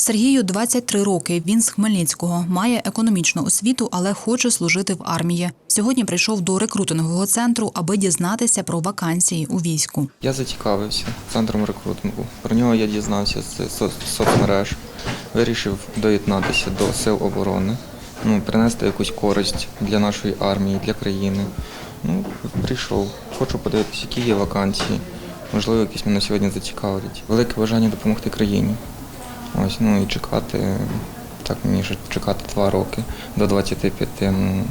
Сергію 23 роки. Він з Хмельницького, має економічну освіту, але хоче служити в армії. Сьогодні прийшов до рекрутингового центру, аби дізнатися про вакансії у війську. Я зацікавився центром рекрутингу. Про нього я дізнався з со- соцмереж, вирішив доєднатися до сил оборони, ну, принести якусь користь для нашої армії, для країни. Ну, прийшов. Хочу подивитися, які є вакансії. Можливо, якісь мене сьогодні зацікавлять. Велике бажання допомогти країні. Ось, ну і чекати, так мені ж чекати два роки до 25, ну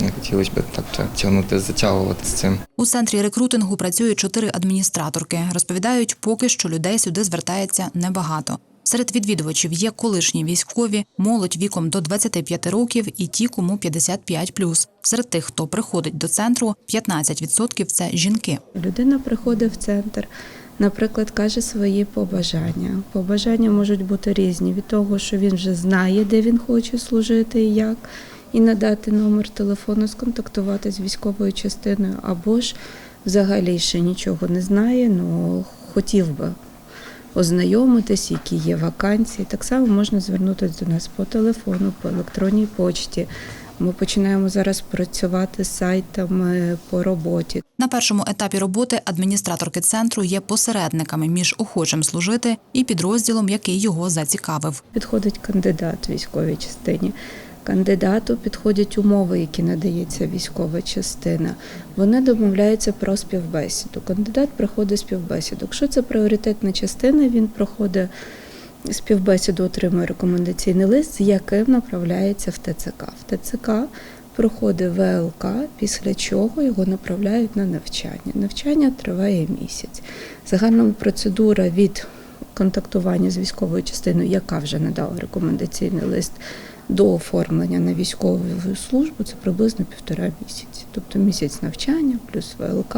не хотілося б так тягнути, затягувати з цим. У центрі рекрутингу працюють чотири адміністраторки. Розповідають, поки що людей сюди звертається небагато. Серед відвідувачів є колишні військові, молодь віком до 25 років і ті, кому 55+. Серед тих, хто приходить до центру, 15% – це жінки. Людина приходить в центр, наприклад, каже свої побажання. Побажання можуть бути різні від того, що він вже знає, де він хоче служити і як, і надати номер телефону, сконтактувати з військовою частиною, або ж взагалі ще нічого не знає, але хотів би ознайомитись, які є вакансії. Так само можна звернутися до нас по телефону, по електронній почті. Ми починаємо зараз працювати з сайтами по роботі. На першому етапі роботи адміністраторки центру є посередниками між охочим служити і підрозділом, який його зацікавив. Підходить кандидат військовій частині. Кандидату підходять умови, які надається військова частина. Вони домовляються про співбесіду. Кандидат проходить співбесіду. Якщо це пріоритетна частина, він проходить співбесіду, отримує рекомендаційний лист, з яким направляється в ТЦК. В ТЦК проходить ВЛК, після чого його направляють на навчання. Навчання триває місяць. Загальна процедура від контактування з військовою частиною, яка вже надала рекомендаційний лист до оформлення на військову службу, це приблизно півтора місяці. Тобто місяць навчання плюс ВЛК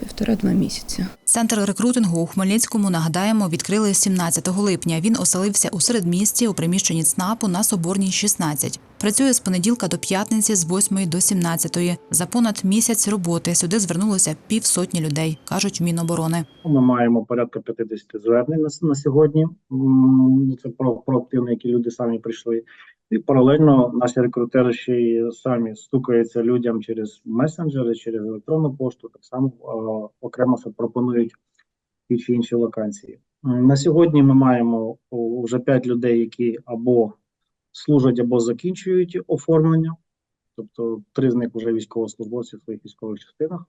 півтора-два місяці. Центр рекрутингу у Хмельницькому, нагадаємо, відкрили 17 липня. Він оселився у середмісті у приміщенні ЦНАПу на Соборній 16. Працює з понеділка до п'ятниці з 8 до 17. За понад місяць роботи сюди звернулося півсотні людей, кажуть Міноборони. Ми маємо порядка 50 звернень на, на сьогодні. Це про, проактивно, які люди самі прийшли. І паралельно наші рекрутери ще й самі стукаються людям через месенджери, через електронну пошту. Так само е, окремо пропонують ті чи інші вакансії. На сьогодні ми маємо вже 5 людей, які або служать, або закінчують оформлення. Тобто три з них вже військовослужбовці в своїх військових частинах.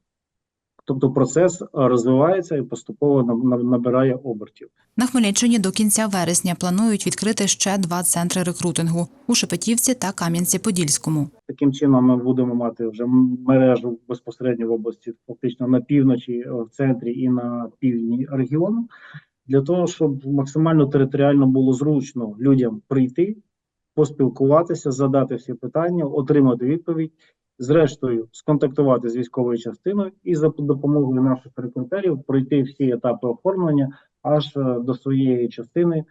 Тобто процес е, розвивається і поступово на- на- набирає обертів. На Хмельниччині до кінця вересня планують відкрити ще два центри рекрутингу у Шепетівці та Кам'янці-Подільському. Таким чином ми будемо мати вже мережу безпосередньо в області, фактично на півночі, е, в центрі і на півдні регіону, для того, щоб максимально територіально було зручно людям прийти, поспілкуватися, задати всі питання, отримати відповідь. Зрештою, сконтактувати з військовою частиною і за допомогою наших рекрутерів пройти всі етапи оформлення аж е, до своєї частини, е,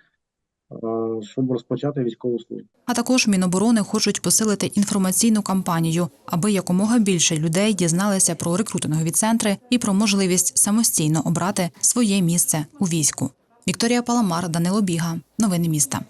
щоб розпочати військову службу. А також Міноборони хочуть посилити інформаційну кампанію, аби якомога більше людей дізналися про рекрутингові центри і про можливість самостійно обрати своє місце у війську. Вікторія Паламар, Данило Біга. Новини міста.